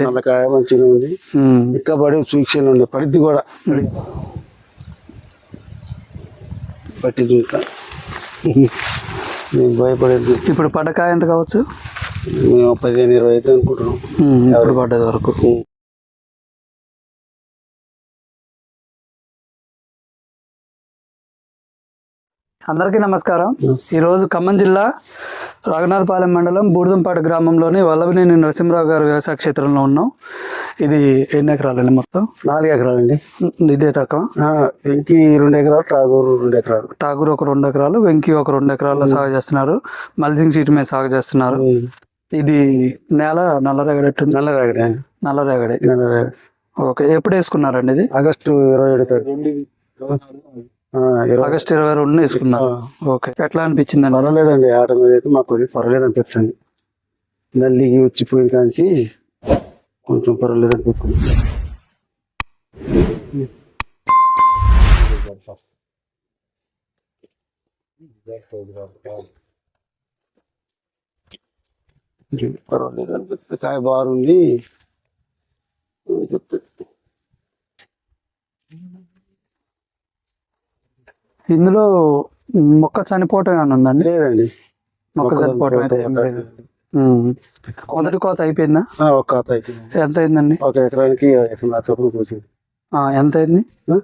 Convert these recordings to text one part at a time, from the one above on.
నల్లకాయ మంచిగా ఉంది. ఇంకా పడి సూక్ష్మలు ఉండే పడిద్ది కూడా. పట్టింది ఇంకా మేము భయపడేది. ఇప్పుడు పడ్డకాయ ఎంత కావచ్చు? మేము పదిహేను ఇరవై అయితే అనుకుంటున్నాం. ఇప్పుడు పడ్డది వరకు. అందరికీ నమస్కారం. ఈరోజు ఖమ్మం జిల్లా రఘునాథపాలెం మండలం బూడిదంపాట గ్రామంలోని వల్లభనేని నరసింహరావు గారి వ్యవసాయ క్షేత్రంలో ఉన్నాం. ఇది ఎన్ని ఎకరాలండి మొత్తం? నాలుగు ఎకరాలండి. ఇదే రకం? ఆ, వెంకి రెండు ఎకరాలు టాగూరు రెండు ఎకరాలు. టాగూర్ ఒక రెండు ఎకరాలు వెంకీ ఒక రెండు ఎకరాల్లో సాగు చేస్తున్నారు. మల్సింగ్ సీట్ మీద సాగు చేస్తున్నారు. ఇది నేల నల్లరేగడి నల్లరేగడి. నల్లరేగడి. నల్లరేగడి. ఓకే ఎప్పుడు వేసుకున్నారండి ఇది? ఆగస్టు ఇరవై ఏడు తారీఖు. ఆగస్ట్ ఇరవై రెండు వేసుకున్నారు ఓకే. ఎట్లా అనిపించిందండి పర్వాలేదండి ఆట మీద అయితే మాకు పర్వాలేదు అనిపిస్తుంది నల్లిగి వచ్చిపోయిన కాంచి కొంచెం పర్వాలేదు అనిపిస్తుంది పర్వాలేదు అనిపిస్తుంది కాయ బాగుంది. ఇందులో మొక్క చనిపోవటం ఏమైనా ఉందండి లేదండి. మొక్క చనిపోవటం అయితే ఏం లేదు. ఉమ్. మొదటి కోత అయిపోయిందా? ఒక ఖాతా అయిపోయింది. ఎంత అయిందండి? ఒక ఎకరానికి ఎంత అయింది? ఆ?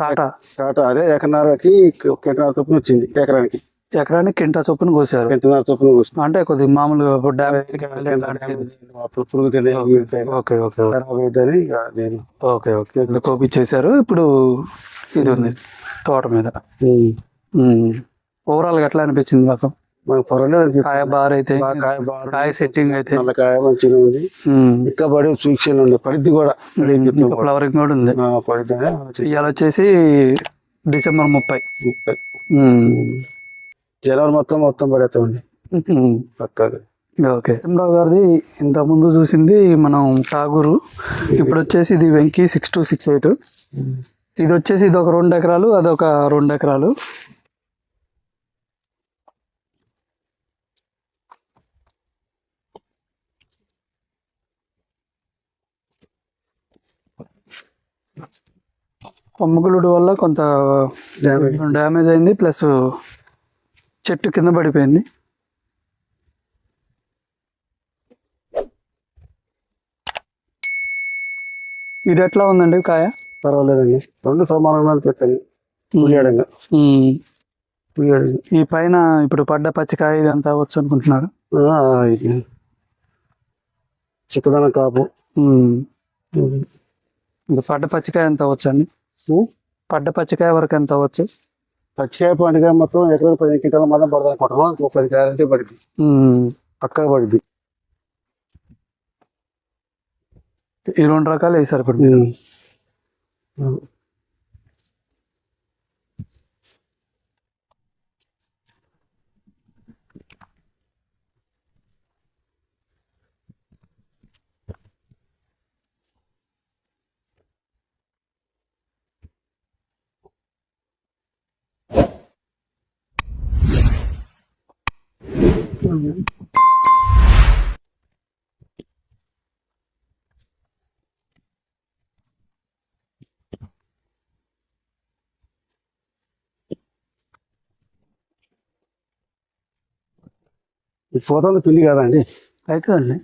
కాటా అదే ఎకరన్నరకి ఒక ఎకరన్నర చొప్పున వచ్చింది ఎకరానికి. ఎకరానికి కింటా చొప్పున కోసారు. ఎకరన్నర చొప్పున వచ్చింది అంటే కొద్దిగా మామూలుగా ఓకే ఓకే ఓకే. ఓకే కోపించేశారు. ఇప్పుడు ఇది ఉంది. తోట మీద. ఓవరాల్ ఎట్లా అనిపించింది మాకు. పర్వాలేదు. కాయ బార్ అయితే కాయ కాయ సెట్టింగ్ అయితే. నల్లకాయ మంచిగా ఉంది. ఇంకా పడి సూక్ష్మలు ఉండే పడిద్ది కూడా ఫ్లవరింగ్ కూడా. ఉంది. ఇవాళ వచ్చేసి డిసెంబర్ ముప్పై. ఉమ్. జనవరి మొత్తం మొత్తం పడేస్తామండి. పక్కగా. ఓకే. రావు గారిది ఇంత ముందు చూసింది మనం టాగూరు ఇప్పుడు వచ్చేసి ఇది Venky six two six eight. ఇది వచ్చేసి ఇది ఒక రెండు ఎకరాలు అదొక రెండు ఎకరాలు. కొమ్మగులుడు వల్ల కొంత డ్యామేజ్ డ్యామేజ్ అయింది ప్లస్ చెట్టు కింద పడిపోయింది. ఇది ఎట్లా ఉందండి కాయ? పర్వాలేదండి. రెండు సమానంగా పులియడంగా. పులియడంగా ఈ పైన ఇప్పుడు పడ్డ పచ్చికాయ ఇదంతా వచ్చు అనుకుంటున్నారు? చిక్కదనం కాపు. పడ్డ పచ్చికాయ ఎంత వచ్చండి పడ్డ పచ్చికాయ వరకు ఎంత అవ్వచ్చు? పచ్చికాయ పండుగ మొత్తం ఎక్కడ పది కింటాల మందం పడదాం అనుకుంటున్నాం. పది కాయలంటే పడింది ఉమ్. పక్కగా పడింది ఈ రెండు రకాలు వేసారు ఇప్పుడు ఈ ఫోటోలు పిల్లి కాదండి అవుతుందండి?